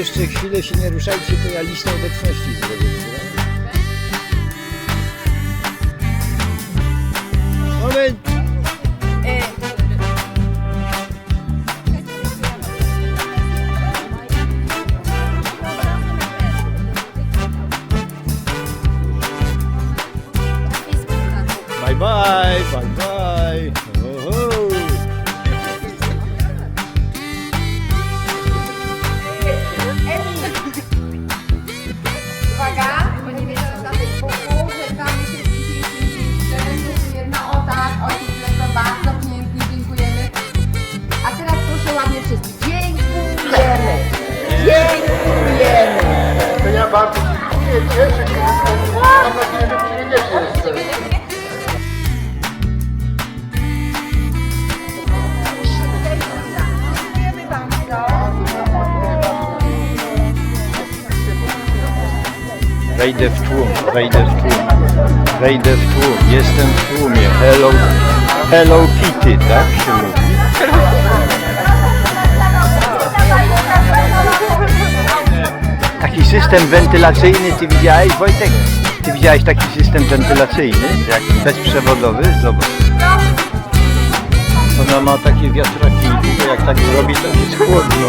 jeszcze chwilę się nie ruszajcie, to ja listę obecności zrobię. Moment! Bye bye, bye bye. Bardzo dziękuję, cieszę się. Mam nadzieję, że przyjedziecie jeszcze. Wejdę w tłum, wejdę w tłum, wejdę w tłum, jestem w tłumie. Hello, hello Kitty, tak się mówi. System wentylacyjny, ty widziałeś Wojtek? Ty widziałeś taki system wentylacyjny, jak bezprzewodowy? Zobacz. Ona ma takie wiatraki i jak tak zrobi, to jest chłodno.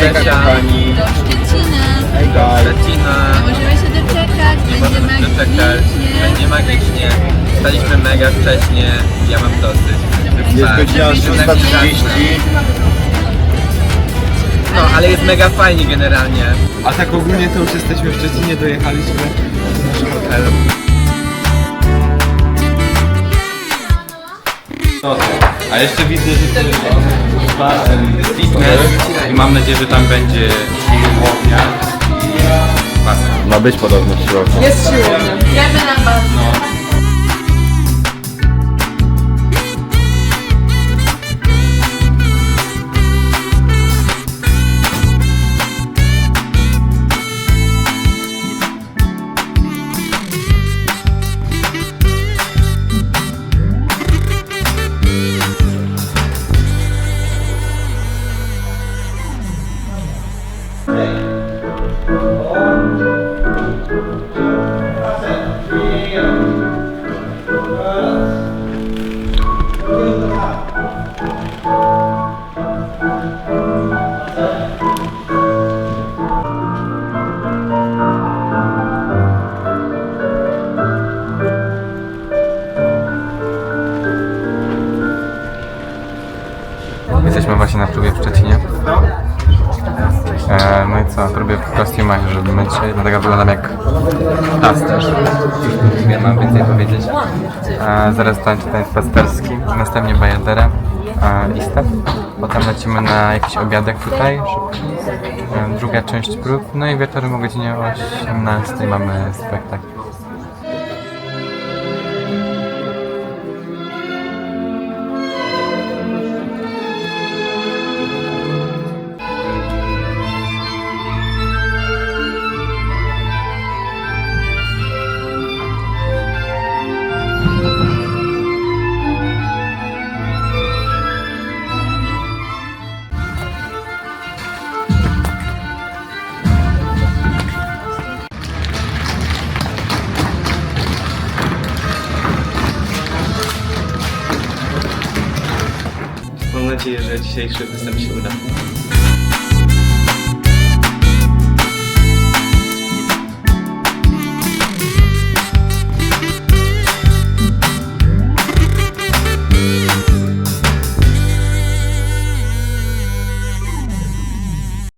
Cześć, Pani, do Szczecina. hej, Szczecina. Nie możemy się doczekać, będzie magicznie. Będzie magicznie. Staliśmy mega wcześnie. Ja mam dosyć. Jest godzina 6.30. No, ale jest mega fajnie generalnie. A tak ogólnie to już jesteśmy w Szczecinie, dojechaliśmy do naszego hotelu. No, a jeszcze widzę, że to jest fitness i mam nadzieję, że tam będzie siłownia i basen. Ma być podobno siłownia. Wiemy na was. Jesteśmy właśnie na próbie w Szczecinie. E, no i co, próbie w kostiumach, żeby myć się, dlatego wyglądam jak pasterz. Nie mam więcej powiedzieć. E, zaraz tańczę tańc pasterski, następnie bajadera e, i step. Potem lecimy na jakiś obiadek tutaj. E, druga część prób, no i wieczorem o godzinie 18 mamy spektakl. Nadzieję, że dzisiejszy występ się uda.